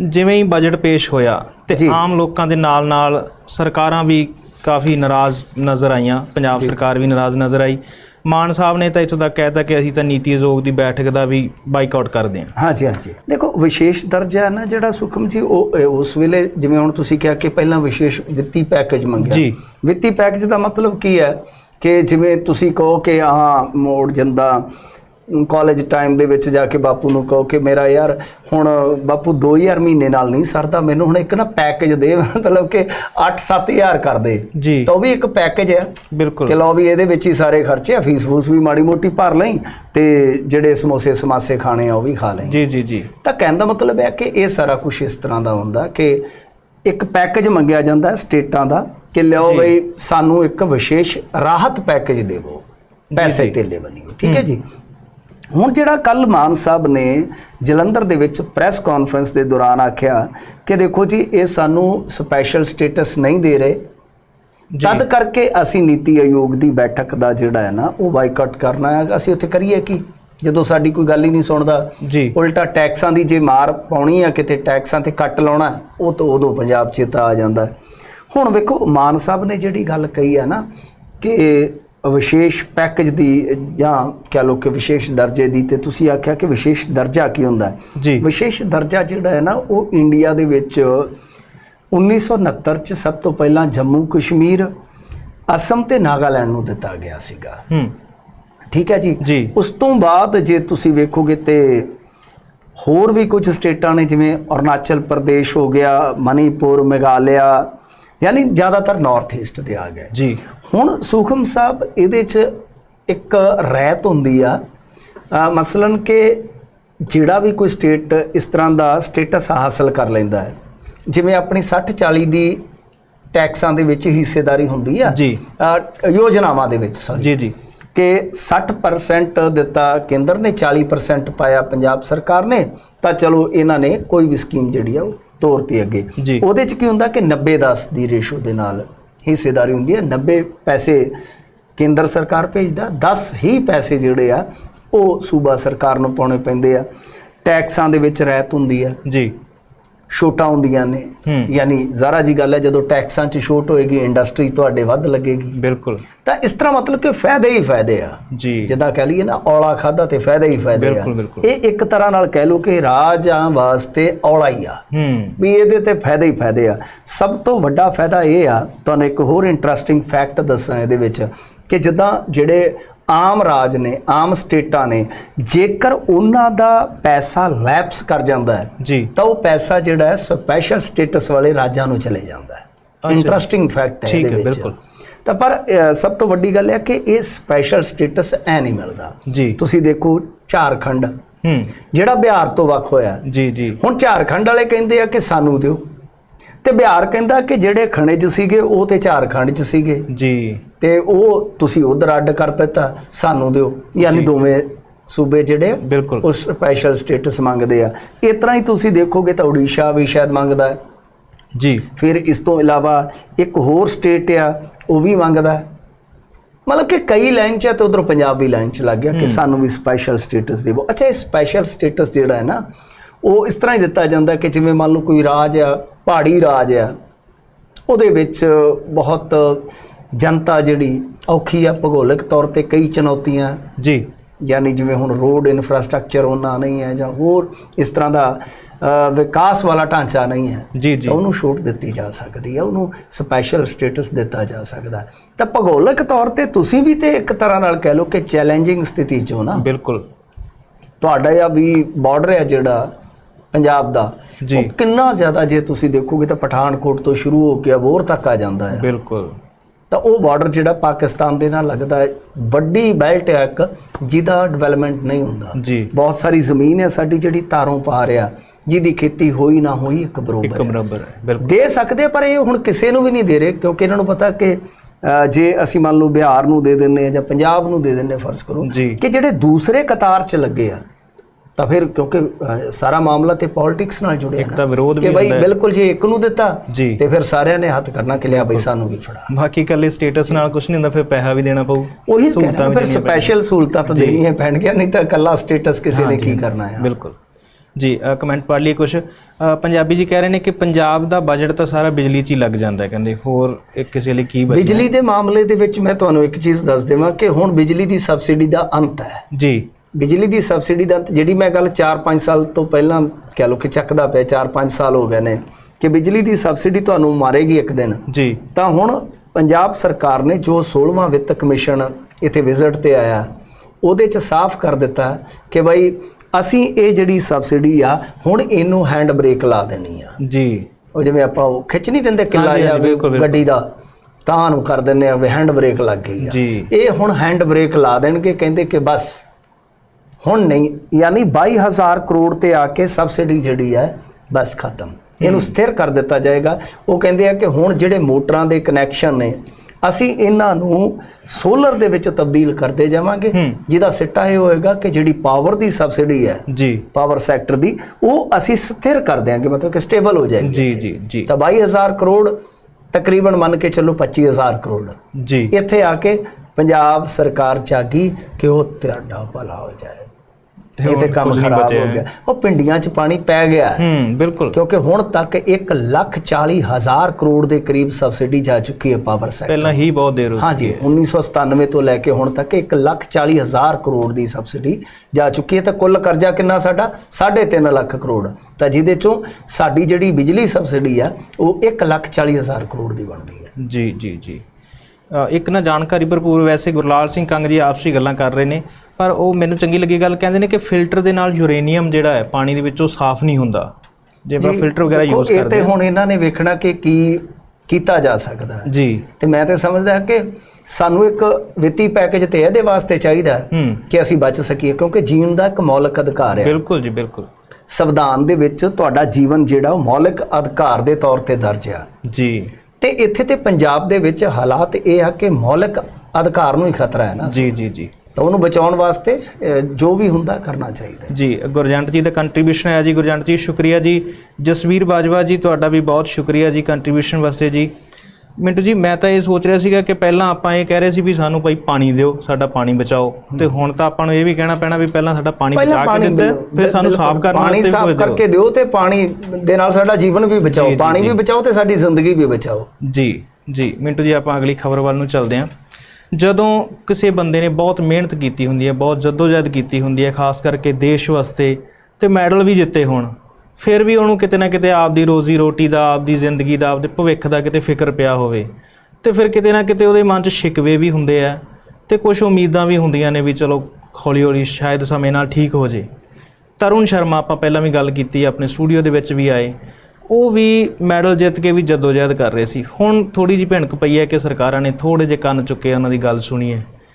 ਜਿਵੇਂ ਹੀ ਬਜਟ ਪੇਸ਼ ਹੋਇਆ ਤੇ। ਆਮ ਲੋਕਾਂ ਦੇ ਨਾਲ ਨਾਲ ਸਰਕਾਰਾਂ ਵੀ ਕਾਫੀ ਨਾਰਾਜ਼ ਨਜ਼ਰ ਆਈਆਂ ਪੰਜਾਬ ਸਰਕਾਰ ਵੀ ਨਾਰਾਜ਼ ਨਜ਼ਰ ਆਈ। ਮਾਨ ਸਾਹਿਬ ਨੇ ਤਾਂ ਇੱਥੋਂ ਤੱਕ ਕਹਿਤਾ ਕਿ ਅਸੀਂ ਤਾਂ ਨੀਤੀ ਆਯੋਗ ਦੀ ਬੈਠਕ ਦਾ ਵੀ ਬਾਈਕਾਟ ਕਰਦੇ ਹਾਂ। ਹਾਂਜੀ ਹਾਂਜੀ। ਦੇਖੋ ਵਿਸ਼ੇਸ਼ ਦਰਜਾ ਹੈ ਨਾ ਜਿਹੜਾ ਸੁਖਮ ਜੀ ਉਹ ਉਸ ਵੇਲੇ ਜਿਵੇਂ ਹੁਣ ਤੁਸੀਂ ਕਿਹਾ ਕਿ ਪਹਿਲਾਂ ਵਿਸ਼ੇਸ਼ ਵਿੱਤੀ ਪੈਕੇਜ ਮੰਗਿਆ। ਜੀ। ਵਿੱਤੀ ਪੈਕੇਜ ਦਾ ਮਤਲਬ ਕੀ ਹੈ ਕਿ ਜਿਵੇਂ ਤੁਸੀਂ ਕਹੋ ਕਿ ਹਾਂ ਮੋੜ ਜੰਦਾ ਕਾਲਜ ਟਾਈਮ ਦੇ ਵਿੱਚ ਜਾ ਕੇ ਬਾਪੂ ਨੂੰ ਕਹੋ ਕਿ ਮੇਰਾ ਯਾਰ ਹੁਣ ਬਾਪੂ 2000 ਮਹੀਨੇ ਨਾਲ ਨਹੀਂ ਸਰਦਾ ਮੈਨੂੰ ਹੁਣ ਇੱਕ ਨਾ ਪੈਕੇਜ ਦੇ ਮਤਲਬ ਕਿ 8-7000 ਕਰ ਦੇ। ਤਾਂ ਉਹ ਵੀ ਇੱਕ ਪੈਕੇਜ ਹੈ ਬਿਲਕੁਲ। ਕਿ ਲਓ ਵੀ ਇਹਦੇ ਵਿੱਚ ਹੀ ਸਾਰੇ ਖਰਚੇ ਆ ਫੀਸ ਫੂਸ ਵੀ ਮਾੜੀ ਮੋਟੀ ਭਰ ਲਈ ਤੇ ਜਿਹੜੇ ਸਮੋਸੇ ਸਮਾਸੇ ਖਾਣੇ ਆ ਉਹ ਵੀ ਖਾ ਲਈ ਜੀ ਜੀ ਜੀ। ਤਾਂ ਕਹਿਣ ਦਾ ਮਤਲਬ ਹੈ ਕਿ ਇਹ ਸਾਰਾ ਕੁਝ ਇਸ ਤਰ੍ਹਾਂ ਦਾ ਹੁੰਦਾ ਕਿ ਇੱਕ ਪੈਕੇਜ ਮੰਗਿਆ ਜਾਂਦਾ ਸਟੇਟਾਂ ਦਾ ਕਿ ਲਿਓ। ਬਈ ਸਾਨੂੰ ਇੱਕ ਵਿਸ਼ੇਸ਼ ਰਾਹਤ ਪੈਕੇਜ ਦੇਵੋ ਪੈਸੇ ਜੀ। ਧੇਲੇ ਬਣੀਓ ਠੀਕ ਹੈ। ਜੀ? ਹੁਣ ਜਿਹੜਾ ਕੱਲ ਮਾਨ ਸਾਹਿਬ ਨੇ ਜਲੰਧਰ ਦੇ ਵਿੱਚ ਪ੍ਰੈਸ ਕਾਨਫਰੰਸ ਦੇ ਦੌਰਾਨ ਆਖਿਆ ਕਿ ਦੇਖੋ ਜੀ ਇਹ ਸਾਨੂੰ ਸਪੈਸ਼ਲ ਸਟੇਟਸ ਨਹੀਂ ਦੇ ਰਹੇ। ਜੀ। ਤਦ ਕਰਕੇ ਅਸੀਂ ਨੀਤੀ ਆਯੋਗ ਦੀ ਬੈਠਕ ਦਾ ਜਿਹੜਾ ਹੈ ਨਾ ਉਹ ਬਾਈਕਾਟ ਕਰਨਾ ਹੈ। ਅਸੀਂ ਉੱਥੇ ਕਰੀਏ ਕੀ? ਜਦੋਂ ਸਾਡੀ ਕੋਈ ਗੱਲ ਹੀ ਨਹੀਂ ਸੁਣਦਾ। ਜੀ। ਉਲਟਾ ਟੈਕਸਾਂ ਦੀ ਜੇ ਮਾਰ ਪਾਉਣੀ ਆ ਕਿਤੇ ਟੈਕਸਾਂ ਤੇ ਕੱਟ ਲਾਉਣਾ ਉਹ ਤਾਂ ਉਦੋਂ ਪੰਜਾਬ 'ਚ ਤਾਂ ਆ ਜਾਂਦਾ। ਹੁਣ ਵੇਖੋ ਮਾਨ ਸਾਹਿਬ ਨੇ ਜਿਹੜੀ ਗੱਲ ਕਹੀ ਹੈ ਨਾ ਕਿ ਵਿਸ਼ੇਸ਼ ਪੈਕੇਜ ਦੀ ਜਾਂ ਕਹ ਲਓ ਕਿ ਵਿਸ਼ੇਸ਼ ਦਰਜੇ ਦੀ ਤੇ ਤੁਸੀਂ ਆਖਿਆ ਕਿ ਵਿਸ਼ੇਸ਼ ਦਰਜਾ ਕੀ ਹੁੰਦਾ? ਹੈ ਵਿਸ਼ੇਸ਼ ਦਰਜਾ ਜਿਹੜਾ ਹੈ ਨਾ ਉਹ ਇੰਡੀਆ ਦੇ ਵਿੱਚ 1969 ਚ ਸਭ ਤੋਂ ਪਹਿਲਾਂ ਜੰਮੂ ਕਸ਼ਮੀਰ ਅਸਮ ਤੇ ਨਾਗਾਲੈਂਡ ਨੂੰ ਦਿੱਤਾ ਗਿਆ ਸੀਗਾ। ਹੂੰ। ਠੀਕ ਹੈ ਜੀ? ਜੀ। ਉਸ ਤੋਂ ਬਾਅਦ ਜੇ ਤੁਸੀਂ ਵੇਖੋਗੇ ਤੇ ਹੋਰ ਵੀ ਕੁਝ ਸਟੇਟਾਂ ਨੇ ਜਿਵੇਂ ਅਰੁਣਾਚਲ ਪ੍ਰਦੇਸ਼ ਹੋ ਗਿਆ ਮਨੀਪੁਰ ਮੇਘਾਲਿਆ ਯਾਨੀ ਜ਼ਿਆਦਾਤਰ ਨਾਰਥ ਈਸਟ ਦੇ ਆ ਗਏ। ਜੀ। ਹੁਣ ਸੁਖਮ ਸਾਹਿਬ ਇਹਦੇ 'ਚ ਇੱਕ ਰਹਿਤ ਹੁੰਦੀ ਆ। ਮਸਲਨ ਕਿ ਜਿਹੜਾ ਵੀ ਕੋਈ ਸਟੇਟ ਇਸ ਤਰ੍ਹਾਂ ਦਾ ਸਟੇਟਸ ਹਾਸਲ ਕਰ ਲੈਂਦਾ ਹੈ ਜਿਵੇਂ ਆਪਣੀ 60 40 ਦੀ ਟੈਕਸਾਂ ਦੇ ਵਿੱਚ ਹਿੱਸੇਦਾਰੀ ਹੁੰਦੀ ਆ ਜੀ। ਯੋਜਨਾਵਾਂ ਦੇ ਵਿੱਚ ਸੌਰੀ ਜੀ ਜੀ। ਕਿ 60% ਦਿੱਤਾ ਕੇਂਦਰ ਨੇ 40% ਪਾਇਆ ਪੰਜਾਬ ਸਰਕਾਰ ਨੇ ਤਾਂ ਚਲੋ ਇਹਨਾਂ ਨੇ ਕੋਈ ਵੀ ਸਕੀਮ ਜਿਹੜੀ ਆ ਉਹ ਤੋਰਤੀ ਅੱਗੇ। ਜੀ। ਉਹਦੇ ਚ ਕੀ ਹੁੰਦਾ ਕਿ 90 10 ਦੀ ਰੇਸ਼ੋ ਦੇ ਨਾਲ ਹਿੱਸੇਦਾਰੀ ਹੁੰਦੀ ਹੈ। 90 ਪੈਸੇ ਕੇਂਦਰ ਸਰਕਾਰ ਭੇਜਦਾ 10 ਹੀ ਪੈਸੇ ਜਿਹੜੇ ਆ ਉਹ ਸੂਬਾ ਸਰਕਾਰ ਨੂੰ ਪਾਉਣੇ ਪੈਂਦੇ ਆ। ਟੈਕਸਾਂ ਦੇ ਵਿੱਚ ਰਹਿਤ ਹੁੰਦੀ ਆ। ਜੀ। ਛੋਟਾਂ ਹੁੰਦੀਆਂ ਨੇ। ਯਾਨੀ ਜ਼ਰਾ ਜੀ ਗੱਲ ਹੈ ਜਦੋਂ ਟੈਕਸਾਂ 'ਚ ਛੋਟ ਹੋਏਗੀ ਇੰਡਸਟਰੀ ਤੁਹਾਡੇ ਵੱਧ ਲੱਗੇਗੀ। ਬਿਲਕੁਲ। ਤਾਂ ਇਸ ਤਰ੍ਹਾਂ ਮਤਲਬ ਕਿ ਫਾਇਦੇ ਹੀ ਫਾਇਦੇ ਆ। ਜੀ। ਜਿੱਦਾਂ ਕਹਿ ਲਈਏ ਨਾ ਔਲਾ ਖਾਦਾ ਤੇ ਫਾਇਦੇ ਹੀ ਫਾਇਦੇ ਆ। ਇਹ ਇੱਕ ਤਰ੍ਹਾਂ ਨਾਲ ਕਹਿ ਲਓ ਕਿ ਰਾਜਾਂ ਵਾਸਤੇ ਔਲਾ ਹੀ ਆ। ਹੂੰ। ਵੀ ਇਹਦੇ ਤੇ ਫਾਇਦੇ ਹੀ ਫਾਇਦੇ ਆ। ਸਭ ਤੋਂ ਵੱਡਾ ਫਾਇਦਾ ਇਹ ਆ ਤੁਹਾਨੂੰ ਇੱਕ ਹੋਰ ਇੰਟਰਸਟਿੰਗ ਫੈਕਟ ਦੱਸਾਂ ਇਹਦੇ ਵਿੱਚ ਕਿ ਜਿੱਦਾਂ ਜਿਹੜੇ ਆਮ ਰਾਜ ਨੇ ਆਮ ਸਟੇਟਾਂ ਨੇ ਜੇਕਰ ਉਹਨਾਂ ਦਾ ਪੈਸਾ ਲੈਪਸ ਕਰ ਜਾਂਦਾ ਹੈ ਜੀ। ਤਾਂ ਉਹ ਪੈਸਾ ਜਿਹੜਾ ਹੈ ਸਪੈਸ਼ਲ ਸਟੇਟਸ ਵਾਲੇ ਰਾਜਾਂ ਨੂੰ ਚਲੇ ਜਾਂਦਾ ਹੈ। ਇੰਟਰਸਟਿੰਗ ਫੈਕਟ ਹੈ ਠੀਕ ਹੈ, ਬਿਲਕੁਲ। ਤਾਂ ਪਰ ਸਭ ਤੋਂ ਵੱਡੀ ਗੱਲ ਹੈ ਕਿ ਇਹ ਸਪੈਸ਼ਲ ਸਟੇਟਸ ਐ ਨਹੀਂ ਮਿਲਦਾ। ਜੀ। ਤੁਸੀਂ ਦੇਖੋ ਝਾਰਖੰਡ। ਹੂੰ। ਜਿਹੜਾ ਬਿਹਾਰ ਤੋਂ ਵੱਖ ਹੋਇਆ। ਜੀ ਜੀ। ਹੁਣ ਝਾਰਖੰਡ ਵਾਲੇ ਕਹਿੰਦੇ ਆ ਕਿ ਸਾਨੂੰ ਦਿਓ। ਤੇ ਬਿਹਾਰ ਕਹਿੰਦਾ ਕਿ ਜਿਹੜੇ ਖਣਿਜ ਸੀਗੇ ਉਹ ਤੇ ਝਾਰਖੰਡ 'ਚ ਸੀਗੇ। ਜੀ। ਤੇ ਉਹ ਤੁਸੀਂ ਉਧਰ ਅੱਡ ਕਰ ਦਿੱਤਾ ਸਾਨੂੰ ਦਿਓ। ਯਾਨੀ ਦੋਵੇਂ ਸੂਬੇ ਜਿਹੜੇ ਉਹ ਸਪੈਸ਼ਲ ਸਟੇਟਸ ਮੰਗਦੇ ਆ। ਇਸ ਤਰ੍ਹਾਂ ਹੀ ਤੁਸੀਂ ਦੇਖੋਗੇ ਤਾਂ ਉੜੀਸਾ ਵੀ ਸ਼ਾਇਦ ਮੰਗਦਾ ਹੈ। ਜੀ। ਫਿਰ ਇਸ ਤੋਂ ਇਲਾਵਾ ਇੱਕ ਹੋਰ ਸਟੇਟ ਆ ਉਹ ਵੀ ਮੰਗਦਾ ਮਤਲਬ ਕਿ ਕਈ ਲਾਈਨ 'ਚ ਹੈ ਤੇ ਉਧਰ ਪੰਜਾਬ ਵੀ ਲਾਈਨ 'ਚ ਲੱਗ ਗਿਆ ਕਿ ਸਾਨੂੰ ਵੀ ਸਪੈਸ਼ਲ ਸਟੇਟਸ ਦੇਵੋ ਅੱਛਾ ਇਹ ਸਪੈਸ਼ਲ ਸਟੇਟਸ ਜਿਹੜਾ ਹੈ ਨਾ ਉਹ ਇਸ ਤਰ੍ਹਾਂ ਹੀ ਦਿੱਤਾ ਜਾਂਦਾ ਕਿ ਜਿਵੇਂ ਮੰਨ ਲਓ ਕੋਈ ਰਾਜ ਆ ਪਹਾੜੀ ਰਾਜ ਆ ਉਹਦੇ ਵਿੱਚ ਬਹੁਤ ਜਨਤਾ ਜਿਹੜੀ ਔਖੀ ਆ ਭੂਗੋਲਿਕ ਤੌਰ ਤੇ ਕਈ ਚੁਣੌਤੀਆਂ। ਜੀ। ਯਾਨੀ ਜਿਵੇਂ ਹੁਣ ਰੋਡ ਇਨਫਰਾਸਟ੍ਰਕਚਰ ਉਹਨਾਂ ਨਹੀਂ ਹੈ ਜਾਂ ਹੋਰ ਇਸ ਤਰ੍ਹਾਂ ਦਾ ਵਿਕਾਸ ਵਾਲਾ ਢਾਂਚਾ ਨਹੀਂ ਹੈ। ਜੀ ਜੀ। ਉਹਨੂੰ ਛੋਟ ਦਿੱਤੀ ਜਾ ਸਕਦੀ ਹੈ ਉਹਨੂੰ ਸਪੈਸ਼ਲ ਸਟੇਟਸ ਦਿੱਤਾ ਜਾ ਸਕਦਾ। ਤਾਂ ਭੂਗੋਲਿਕ ਤੌਰ ਤੇ ਤੁਸੀਂ ਵੀ ਤੇ ਇੱਕ ਤਰ੍ਹਾਂ ਨਾਲ ਕਹਿ ਲਓ ਕਿ ਚੈਲੰਜਿੰਗ ਸਥਿਤੀ 'ਚ ਹੋ ਨਾ। ਬਿਲਕੁਲ। ਤੁਹਾਡਾ ਜਾਂ ਵੀ ਬਾਰਡਰ ਹੈ ਜਿਹੜਾ ਪੰਜਾਬ ਦਾ। ਜੀ। ਕਿੰਨਾ ਜ਼ਿਆਦਾ ਜੇ ਤੁਸੀਂ ਦੇਖੋਗੇ ਤਾਂ ਪਠਾਨਕੋਟ ਤੋਂ ਸ਼ੁਰੂ ਹੋ ਕੇ ਅਬੋਰ ਤੱਕ ਆ ਜਾਂਦਾ ਹੈ। ਬਿਲਕੁਲ। ਤਾਂ ਉਹ ਬਾਰਡਰ ਜਿਹੜਾ ਪਾਕਿਸਤਾਨ ਦੇ ਨਾਲ ਲੱਗਦਾ ਹੈ ਵੱਡੀ ਬੈਲਟ ਹੈ ਇੱਕ ਜਿਹਦਾ ਡਿਵੈਲਪਮੈਂਟ ਨਹੀਂ ਹੁੰਦਾ। ਜੀ। ਬਹੁਤ ਸਾਰੀ ਜ਼ਮੀਨ ਹੈ ਸਾਡੀ ਜਿਹੜੀ ਤਾਰੋਂ ਪਾਰ ਆ ਜਿਹਦੀ ਖੇਤੀ ਹੋਈ ਨਾ ਹੋਈ ਇੱਕ ਇੱਕ ਬਰੋਬਰ ਹੈ। ਬਰਾਬਰ ਹੈ ਬਿਲਕੁਲ। ਦੇ ਸਕਦੇ ਪਰ ਇਹ ਹੁਣ ਕਿਸੇ ਨੂੰ ਵੀ ਨਹੀਂ ਦੇ ਰਹੇ ਕਿਉਂਕਿ ਇਹਨਾਂ ਨੂੰ ਪਤਾ ਕਿ ਜੇ ਅਸੀਂ ਮੰਨ ਲਓ ਬਿਹਾਰ ਨੂੰ ਦੇ ਦਿੰਨੇ ਆ ਜਾਂ ਪੰਜਾਬ ਨੂੰ ਦੇ ਦਿੰਨੇ ਫਰਜ਼ ਕਰੋ। ਕਿ ਜਿਹੜੇ ਦੂਸਰੇ ਕਤਾਰ 'ਚ ਲੱਗੇ ਆ ਤਾਂ ਫਿਰ ਕਿਉਂਕਿ ਸਾਰਾ ਮਾਮਲਾ ਤੇ ਪੋਲਿਟਿਕਸ ਨਾਲ ਜੁੜਿਆ ਇੱਕ। ਤਾਂ ਵਿਰੋਧ ਕਿ ਵੀ ਬਈ ਹੁੰਦਾ ਹੈ। ਬਿਲਕੁਲ ਜੇ ਇੱਕ ਨੂੰ ਦਿੱਤਾ ਤੇ ਫਿਰ ਸਾਰਿਆਂ ਨੇ ਹੱਥ ਕਰਨਾ ਕਿ ਲਿਆ ਬਈ ਸਾਨੂੰ ਵੀ ਫੜਾ। ਬਾਕੀ ਕੱਲੇ ਸਟੇਟਸ ਨਾਲ ਕੁਝ ਨਹੀਂ ਹੁੰਦਾ ਫਿਰ ਪੈਸਾ ਵੀ ਦੇਣਾ ਪਊ। ਉਹੀ ਸਹੂਲਤਾਂ ਫਿਰ ਸਪੈਸ਼ਲ ਸਹੂਲਤਾਂ ਤਾਂ ਦੇਣੀਆਂ ਪੈਣਗੀਆਂ ਨਹੀਂ ਤਾਂ ਇਕੱਲਾ ਸਟੇਟਸ ਕਿਸੇ ਨੇ ਕੀ ਕਰਨਾ ਹੈ ਬਿਲਕੁਲ। ਜੀ ਕਮੈਂਟ ਪੜ੍ਹ ਲਈਏ ਕੁਝ ਪੰਜਾਬੀ ਜੀ ਕਹਿ ਰਹੇ ਨੇ ਕਿ ਪੰਜਾਬ ਦਾ ਬਜਟ ਤਾਂ ਸਾਰਾ ਬਿਜਲੀ 'ਚ ਹੀ ਲੱਗ ਜਾਂਦਾ ਹੈ ਕਹਿੰਦੇ। ਹੋਰ ਕਿਸੇ ਲਈ ਕੀ ਬਚਿਆ ਬਿਜਲੀ ਦੇ ਮਾਮਲੇ ਦੇ ਵਿੱਚ ਮੈਂ ਤੁਹਾਨੂੰ ਇੱਕ ਚੀਜ਼ ਦੱਸ ਦੇਵਾਂ ਕਿ ਹੁਣ ਬਿਜਲੀ ਦੀ ਸਬਸਿਡੀ ਦਾ ਅੰਤ ਹੈ। ਜੀ। ਬਿਜਲੀ ਦੀ ਸਬਸਿਡੀ ਦਾ ਜਿਹੜੀ ਮੈਂ ਗੱਲ 4-5 ਸਾਲ ਤੋਂ ਪਹਿਲਾਂ ਕਹਿ ਲਓ ਕਿ ਚੱਕਦਾ ਪਿਆ 4-5 ਸਾਲ ਹੋ ਗਏ ਨੇ ਕਿ ਬਿਜਲੀ ਦੀ ਸਬਸਿਡੀ ਤੁਹਾਨੂੰ ਮਾਰੇਗੀ ਇੱਕ ਦਿਨ। ਜੀ। ਤਾਂ ਹੁਣ ਪੰਜਾਬ ਸਰਕਾਰ ਨੇ ਜੋ 16ਵਾਂ ਵਿੱਤ ਕਮਿਸ਼ਨ ਇੱਥੇ ਵਿਜ਼ਿਟ ਤੇ ਆਇਆ ਉਹਦੇ ਚ ਸਾਫ਼ ਕਰ ਦਿੱਤਾ ਕਿ ਭਾਈ ਅਸੀਂ ਇਹ ਜਿਹੜੀ ਸਬਸਿਡੀ ਆ ਹੁਣ ਇਹਨੂੰ ਹੈਂਡ ਬ੍ਰੇਕ ਲਾ ਦੇਣੀ ਆ। ਜੀ। ਉਹ ਜਿਵੇਂ ਆਪਾਂ ਉਹ ਖਿੱਚ ਨਹੀਂ ਦਿੰਦੇ ਕਿੱਲਾ ਹਾਂਜੀ, ਜਾਂ ਹਾਂਜੀ, ਵੀ ਬਿਲਕੁਲ, ਬਿਲਕੁਲ। ਗੱਡੀ ਦਾ ਤਾਂ ਨੂੰ ਕਰ ਦਿੰਦੇ ਆ ਵੀ ਹੈਂਡ ਬ੍ਰੇਕ ਲੱਗ ਗਈ ਆ। ਜੀ। ਇਹ ਹੁਣ ਹੈਂਡ ਬ੍ਰੇਕ ਲਾ ਦੇਣਗੇ ਕਹਿੰਦੇ ਕਿ ਬਸ ਹੁਣ ਨਹੀਂ ਯਾਨੀ 22000 ਕਰੋੜ ਤੇ ਆ ਕੇ ਸਬਸਿਡੀ ਜਿਹੜੀ ਹੈ ਬਸ ਖਤਮ। ਇਹਨੂੰ ਸਥਿਰ ਕਰ ਦਿੱਤਾ ਜਾਏਗਾ। ਉਹ ਕਹਿੰਦੇ ਆ ਕਿ ਹੁਣ ਜਿਹੜੇ ਮੋਟਰਾਂ ਦੇ ਕਨੈਕਸ਼ਨ ਨੇ ਅਸੀਂ ਇਹਨਾਂ ਨੂੰ ਸੋਲਰ ਦੇ ਵਿੱਚ ਤਬਦੀਲ ਕਰਦੇ ਜਾਵਾਂਗੇ। ਜਿਹਦਾ ਸਿੱਟਾ ਇਹ ਹੋਏਗਾ ਕਿ ਜਿਹੜੀ ਪਾਵਰ ਦੀ ਸਬਸਿਡੀ ਹੈ ਜੀ। ਪਾਵਰ ਸੈਕਟਰ ਦੀ ਉਹ ਅਸੀਂ ਸਥਿਰ ਕਰ ਦਿਆਂਗੇ ਮਤਲਬ ਕਿ ਸਟੇਬਲ ਹੋ ਜਾਏਗੀ। ਜੀ ਜੀ ਜੀ। ਤਾਂ 22000 ਕਰੋੜ ਤਕਰੀਬਨ ਮੰਨ ਕੇ ਚੱਲੋ 25000 ਕਰੋੜ। ਜੀ। ਇੱਥੇ ਆ ਕੇ ਪੰਜਾਬ ਸਰਕਾਰ ਚਾਗੀ ਕਿ ਉਹ ਤੁਹਾਡਾ ਭਲਾ ਹੋ ਜਾਏ ਇਹ ਤੇ ਕੰਮ ਖਰਾਬ ਹੋ ਗਿਆ। ਉਹ ਪਿੰਡੀਆਂ 'ਚ ਪਾਣੀ ਪੈ ਗਿਆ। ਹੈ ਬਿਲਕੁਲ। ਕਿਉਂਕਿ ਹੁਣ ਤੱਕ 1 ਲੱਖ 40 ਹਜ਼ਾਰ ਕਰੋੜ ਦੇ ਕਰੀਬ ਸਬਸਿਡੀ ਜਾ ਚੁੱਕੀ ਹੈ ਪਾਵਰ ਸੈਕਟਰ। ਪਹਿਲਾਂ ਹੀ ਬਹੁਤ ਦੇਰ ਹੋ ਹਾਂਜੀ 1997 ਤੋਂ ਲੈ ਕੇ ਹੁਣ ਤੱਕ 1 ਲੱਖ 40 ਹਜ਼ਾਰ ਕਰੋੜ ਦੀ ਸਬਸਿਡੀ ਜਾ ਚੁੱਕੀ ਹੈ। ਤਾਂ ਕੁੱਲ ਕਰਜ਼ਾ ਕਿੰਨਾ ਸਾਡਾ? 3.5 ਲੱਖ ਕਰੋੜ। ਤਾਂ ਜਿਹਦੇ ਚੋਂ ਸਾਡੀ ਜਿਹੜੀ ਬਿਜਲੀ ਸਬਸਿਡੀ ਆ ਉਹ 1 ਲੱਖ 40 ਹਜ਼ਾਰ ਕਰੋੜ ਦੀ ਬਣਦੀ ਹੈ। ਜੀ ਜੀ ਜੀ। ਇੱਕ ਨਾ ਜਾਣਕਾਰੀ ਭਰਪੂਰ ਵੈਸੇ ਗੁਰਲਾਲ ਸਿੰਘ ਕੰਗ ਜੀ ਆਪਸੀ ਗੱਲਾਂ ਕਰ ਰਹੇ ਨੇ ਪਰ ਉਹ ਮੈਨੂੰ ਚੰਗੀ ਲੱਗੀ ਗੱਲ ਕਹਿੰਦੇ ਨੇ ਕਿ ਫਿਲਟਰ ਦੇ ਨਾਲ ਯੂਰੇਨੀਅਮ ਜਿਹੜਾ ਹੈ ਪਾਣੀ ਦੇ ਵਿੱਚੋਂ ਸਾਫ਼ ਨਹੀਂ ਹੁੰਦਾ। ਜੇ ਆਪਾਂ ਜੀ, ਫਿਲਟਰ ਵਗੈਰਾ ਯੂਜ਼ ਕਰਦੇ ਤੇ ਹਾਂ। ਹੁਣ ਇਹਨਾਂ ਨੇ ਵੇਖਣਾ ਕਿ ਕੀ ਕੀਤਾ ਜਾ ਸਕਦਾ। ਜੀ। ਤੇ ਮੈਂ ਤੇ ਸਮਝਦਾ ਕਿ ਸਾਨੂੰ ਇੱਕ ਵਿੱਤੀ ਪੈਕੇਜ ਤੇ ਇਹਦੇ ਵਾਸਤੇ ਚਾਹੀਦਾ ਕਿ ਅਸੀਂ ਬਚ ਸਕੀਏ ਕਿਉਂਕਿ ਜੀਣ ਦਾ ਇੱਕ ਮੌਲਿਕ ਅਧਿਕਾਰ ਹੈ। ਬਿਲਕੁਲ ਜੀ ਬਿਲਕੁਲ। ਸੰਵਿਧਾਨ ਦੇ ਵਿੱਚ ਤੁਹਾਡਾ ਜੀਵਨ ਜਿਹੜਾ ਉਹ ਮੌਲਿਕ ਅਧਿਕਾਰ ਦੇ ਤੌਰ ਤੇ ਦਰਜ ਆ। ਜੀ। ਤੇ ਇੱਥੇ ਤੇ ਪੰਜਾਬ ਦੇ ਵਿੱਚ ਹਾਲਾਤ ਇਹ ਆ ਕਿ ਮੌਲਿਕ ਅਧਿਕਾਰ ਨੂੰ ਹੀ ਖਤਰਾ ਹੈ ਨਾ। ਜੀ ਜੀ ਜੀ। ਤਾਂ ਉਹਨੂੰ ਬਚਾਉਣ ਵਾਸਤੇ ਜੋ ਵੀ ਹੁੰਦਾ ਕਰਨਾ ਚਾਹੀਦਾ। ਜੀ ਗੁਰਜੰਟ ਜੀ ਦਾ ਕੰਟਰੀਬਿਊਸ਼ਨ ਹੈ ਜੀ। ਗੁਰਜੰਟ ਜੀ ਸ਼ੁਕਰੀਆ ਜੀ। ਜਸਵੀਰ ਬਾਜਵਾ ਜੀ ਤੁਹਾਡਾ ਵੀ ਬਹੁਤ ਸ਼ੁਕਰੀਆ ਜੀ ਕੰਟਰੀਬਿਊਸ਼ਨ ਵਾਸਤੇ ਜੀ। ਮਿੰਟੂ ਜੀ ਮੈਂ ਤਾਂ ਇਹ ਸੋਚ ਰਿਹਾ ਸੀਗਾ ਕਿ ਪਹਿਲਾਂ ਆਪਾਂ ਇਹ ਕਹਿ ਰਹੇ ਸੀ ਵੀ ਸਾਨੂੰ ਭਾਈ ਪਾਣੀ ਦਿਓ ਸਾਡਾ ਪਾਣੀ ਬਚਾਓ। ਤੇ ਹੁਣ ਤਾਂ ਆਪਾਂ ਨੂੰ ਇਹ ਵੀ ਕਹਿਣਾ ਪੈਣਾ ਵੀ ਪਹਿਲਾਂ ਸਾਡਾ ਪਾਣੀ ਬਚਾ ਕੇ ਪਾਣੀ ਦਿੱਤਾ। ਫਿਰ ਸਾਨੂੰ ਸਾਫ਼ ਕਰਨ ਪਾਣੀ ਵਾਸਤੇ ਸਾਫ਼ ਵੀ ਦਿਓ। ਕਰਕੇ ਦਿਓ ਤੇ ਪਾਣੀ ਦੇ ਨਾਲ ਸਾਡਾ ਜੀਵਨ ਵੀ ਬਚਾਓ। ਪਾਣੀ। ਵੀ ਬਚਾਓ ਤੇ ਸਾਡੀ ਜ਼ਿੰਦਗੀ ਵੀ ਬਚਾਓ। ਜੀ ਜੀ। ਮਿੰਟੂ ਜੀ ਆਪਾਂ ਅਗਲੀ ਖਬਰ ਵੱਲ ਨੂੰ ਚੱਲਦੇ ਹਾਂ। ਜਦੋਂ ਕਿਸੇ ਬੰਦੇ ਨੇ ਬਹੁਤ ਮਿਹਨਤ ਕੀਤੀ ਹੁੰਦੀ ਹੈ ਬਹੁਤ ਜਦੋਜਹਿਦ ਕੀਤੀ ਹੁੰਦੀ ਹੈ ਖਾਸ ਕਰਕੇ ਦੇਸ਼ ਵਾਸਤੇ ਤੇ ਮੈਡਲ ਵੀ ਜਿੱਤੇ ਹੋਣ ਫਿਰ ਵੀ ਉਹਨੂੰ ਕਿਤੇ ਨਾ ਕਿਤੇ ਆਪਦੀ ਰੋਜ਼ੀ ਰੋਟੀ ਦਾ, ਆਪਦੀ ਜ਼ਿੰਦਗੀ ਦਾ, ਆਪਦੇ ਭਵਿੱਖ ਦਾ ਕਿਤੇ ਫਿਕਰ ਪਿਆ ਹੋਵੇ। ਤੇ ਫਿਰ ਕਿਤੇ ਨਾ ਕਿਤੇ ਉਹਦੇ ਮਨ 'ਚ ਸ਼ਿਕਵੇ ਵੀ ਹੁੰਦੇ ਆ ਤੇ ਕੁਝ ਉਮੀਦਾਂ ਵੀ ਹੁੰਦੀਆਂ ਨੇ ਵੀ ਚਲੋ ਹੌਲੀ ਹੌਲੀ ਸ਼ਾਇਦ ਸਮੇਂ ਨਾਲ ਠੀਕ ਹੋ ਜੇ। ਤਰੁਣ ਸ਼ਰਮਾ ਆਪਾਂ ਪਹਿਲਾਂ ਵੀ ਗੱਲ ਕੀਤੀ, ਆਪਣੇ ਸਟੂਡੀਓ ਦੇ ਵਿੱਚ ਵੀ ਆਏ। ਉਹ ਵੀ ਮੈਡਲ ਜਿੱਤ ਕੇ ਵੀ ਜਦੋਜਹਿਦ ਕਰ ਰਹੇ ਸੀ। ਹੁਣ ਥੋੜੀ ਜਿਹੀ ਭਿਣਕ ਪਈ ਹੈ ਕਿ ਸਰਕਾਰਾਂ ਨੇ ਥੋੜੇ ਜਿਹੇ ਕੰਨ ਚੁੱਕੇ ਉਹਨਾਂ ਦੀ ਗੱਲ ਸੁਣੀ ਹੈ